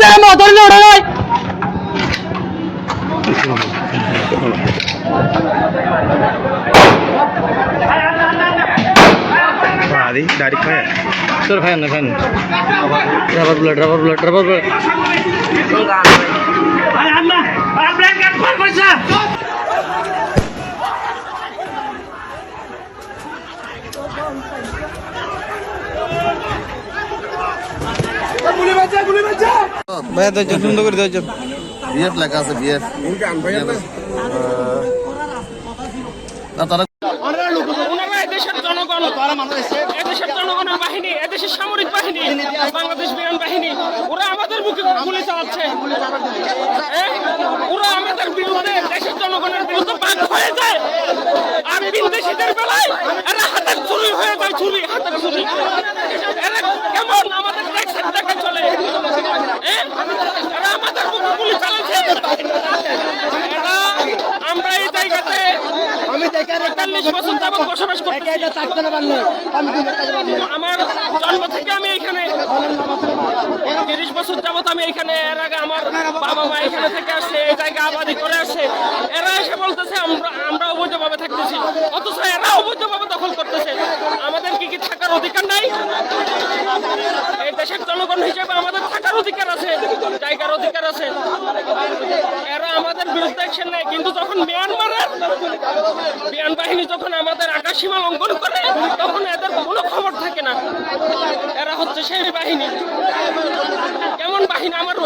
തരാൻ മാത്രം ഉടനായി అది డాడీ ఫైర్ సార్ ఫైర్ అన్న fire rubber blood rubber blood rubber blood అన్న అన్న బ్లడ్ కట్ పర్ పర్ సార్ ভাইয়া করে বিএফ লেখা আছে বিএফ না তারা সামরিক বাহিনী বাংলাদেশ বিমান বাহিনী ওরা আমাদের বুকে গুলি চালাচ্ছে। ওরা আমাদের বিরুদ্ধে দেশের জনগণের বিরুদ্ধে বাদ হয়ে যায়। আর বিদেশিদের বেলায় হাতের চুরি এরা কেমন আমাদের টাকা চলে। আমাদের বুকে গুলি চালাচ্ছে। আমরা এই জায়গাতে আমি তেতাল্লিশ বছর যাবত বসবাস করতেছি। আমার জন্ম থেকে আমি এখানে তিরিশ বছর যাবত আমি এখানে এর আগে আমার বাবা মা এখানে থেকে আসছে এই জায়গা আবাদি করে আসছে এরা এসে বলতেছে আমরা আমরা অবৈধভাবে থাকতেছি। অথচ এরা অবৈধভাবে দখল করতেছে আমাদের কি কি থাকার অধিকার নাই এই দেশের জনগণ হিসেবে আমাদের থাকার অধিকার আছে, জায়গার অধিকার আছে। এরা আমাদের বিরুদ্ধে অ্যাকশন নেয়। কিন্তু যখন মিয়ানমারের বিমান বাহিনী যখন আমাদের আকাশ সীমা লঙ্ঘন করে, তখন এদের কোনো খবর থাকে না। এরা হচ্ছে সেই বাহিনী। কেমন বাহিনী? আমার